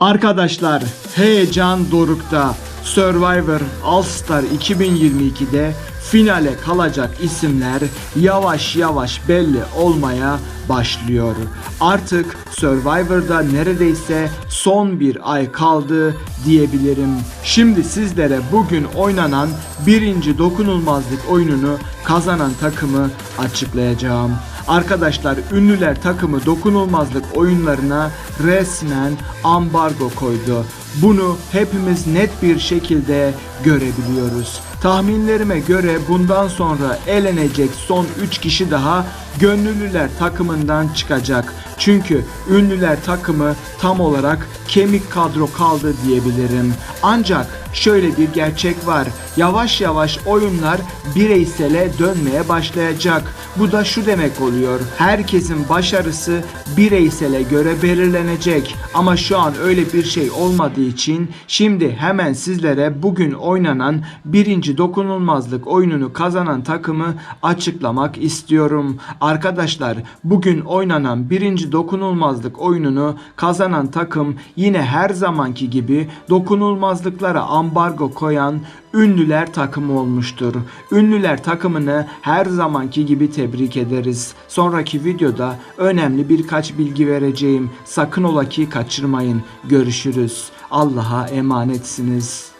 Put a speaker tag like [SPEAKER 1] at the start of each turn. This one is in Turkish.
[SPEAKER 1] Arkadaşlar heyecan dorukta. Survivor All Star 2022'de finale kalacak isimler yavaş yavaş belli olmaya başlıyor. Artık Survivor'da neredeyse son bir ay kaldı diyebilirim. Şimdi sizlere bugün oynanan birinci dokunulmazlık oyununu kazanan takımı açıklayacağım. Arkadaşlar ünlüler takımı dokunulmazlık oyunlarına resmen ambargo koydu. Bunu hepimiz net bir şekilde görebiliyoruz. Tahminlerime göre bundan sonra elenecek son 3 kişi daha gönüllüler takımından çıkacak. Çünkü ünlüler takımı tam olarak kemik kadro kaldı diyebilirim. Ancak şöyle bir gerçek var. Yavaş yavaş oyunlar bireysele dönmeye başlayacak. Bu da şu demek oluyor. Herkesin başarısı bireysele göre belirlenecek. Ama şu an öyle bir şey olmadığı için şimdi hemen sizlere bugün oynanan birinci dokunulmazlık oyununu kazanan takımı açıklamak istiyorum. Arkadaşlar bugün oynanan birinci dokunulmazlık oyununu kazanan takım yine her zamanki gibi dokunulmazlıklara ambargo koyan ünlüler takımı olmuştur. Ünlüler takımını her zamanki gibi tebrik ederiz. Sonraki videoda önemli birkaç bilgi vereceğim. Sakın ola ki kaçırmayın. Görüşürüz. Allah'a emanetsiniz.